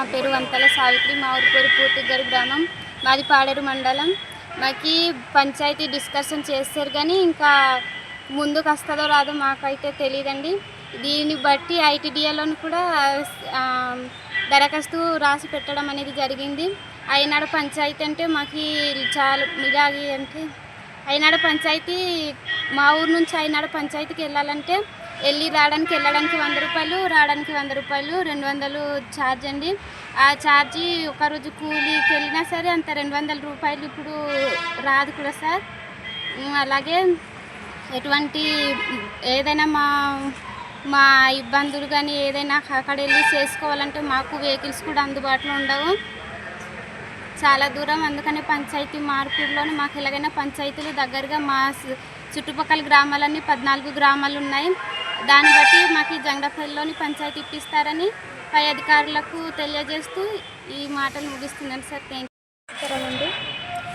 నా పేరు వంతల సావిత్రి మా ఊరిపూరి పేరు గ్రామం. మాది పాడేరు మండలం. మాకి పంచాయతీ డిస్కషన్ చేస్తారు కానీ ఇంకా ముందుకు వస్తుందో రాదో మాకైతే తెలియదండి దీన్ని బట్టి ఐటీడీఏలోని కూడా దరఖాస్తు రాసి పెట్టడం అనేది జరిగింది. అయినాడు పంచాయతీ అంటే మాకు చాలా ఇలాగే అంటే అయినాడు పంచాయతీ మా ఊరు నుంచి అయినాడు పంచాయతీకి వెళ్ళాలంటే వెళ్ళి రావడానికి వెళ్ళడానికి వంద రూపాయలు రావడానికి వంద రూపాయలు రెండు వందలు ఛార్జ్ అండి. ఆ ఛార్జీ ఒక రోజు కూలీకి వెళ్ళినా సరే అంత రెండు వందల రూపాయలు ఇప్పుడు రాదు కూడా సార్. అలాగే ఎటువంటి ఏదైనా మా మా ఇబ్బందులు కానీ ఏదైనా అక్కడ వెళ్ళి చేసుకోవాలంటే మాకు వెహికల్స్ కూడా అందుబాటులో ఉండవు. చాలా దూరం అందుకనే పంచాయతీ మార్పులోనే మాకు ఎలాగైనా పంచాయతీలు దగ్గరగా మా చుట్టుపక్కల గ్రామాలన్నీ పద్నాలుగు గ్రామాలు ఉన్నాయి. దాన్ని బట్టి మాకు ఈ జంగడపల్లిలోని పంచాయతీ ఇప్పిస్తారని పై అధికారులకు తెలియజేస్తూ ఈ మాటలు ముగిస్తున్నాను సార్. థ్యాంక్ అండి.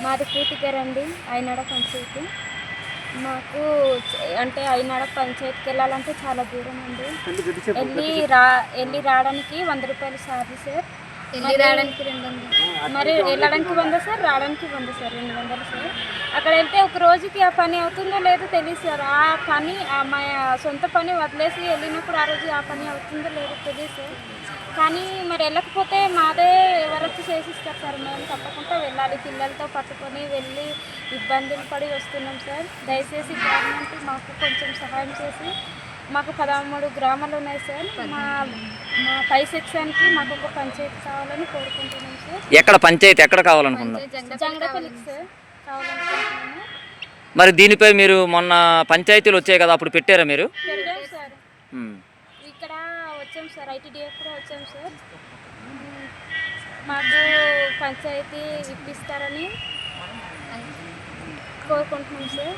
మాది పూతికరండి అయినాడ పంచాయతీ. మాకు అంటే అయినాడ పంచాయతీకి వెళ్ళాలంటే చాలా దూరం అండి. వెళ్ళి రా వెళ్ళి రావడానికి వంద రూపాయలు ఛార్జ్ సార్. వెళ్ళి రావడానికి రెండు వందలు. మరి వెళ్ళడానికి వంద సార్? రావడానికి వంద సార్? రెండు వందలు సార్? అక్కడ వెళ్తే ఒక రోజుకి ఆ పని అవుతుందో లేదో తెలియదు సార్. ఆ పని మా సొంత పని వదిలేసి వెళ్ళినప్పుడు ఆ రోజు ఆ పని అవుతుందో లేదో తెలియదు సార్. కానీ మరి వెళ్ళకపోతే మాదే ఎవరొచ్చి చేసిస్తారు సార్? మేము తప్పకుండా వెళ్ళాలి. పిల్లలతో పట్టుకొని వెళ్ళి ఇబ్బందులు పడి వస్తున్నాం సార్. దయచేసి గవర్నమెంట్ మాకు కొంచెం సహాయం చేసి మాకు పదమూడు గ్రామాలు ఉన్నాయి సార్. మా మా పై సెక్షన్కి మాకు ఒక పంచాయతీ కావాలని కోరుకుంటున్నాం సార్. ఎక్కడ పంచాయతీ ఎక్కడ కావాలనుకున్నారు జంగడపల్లికి సార్ కావాలనుకుంటున్నాము. మరి దీనిపై మీరు మొన్న పంచాయతీలు వచ్చాయి కదా అప్పుడు పెట్టారా మీరు? పెరిగాం సార్. ఉమ్. ఇక్కడ వచ్చాం సార్ ఐటీడీఏ కూడా వచ్చాం సార్. మాకు పంచాయతీ ఇప్పిస్తారని కోరుకుంటున్నాం సార్.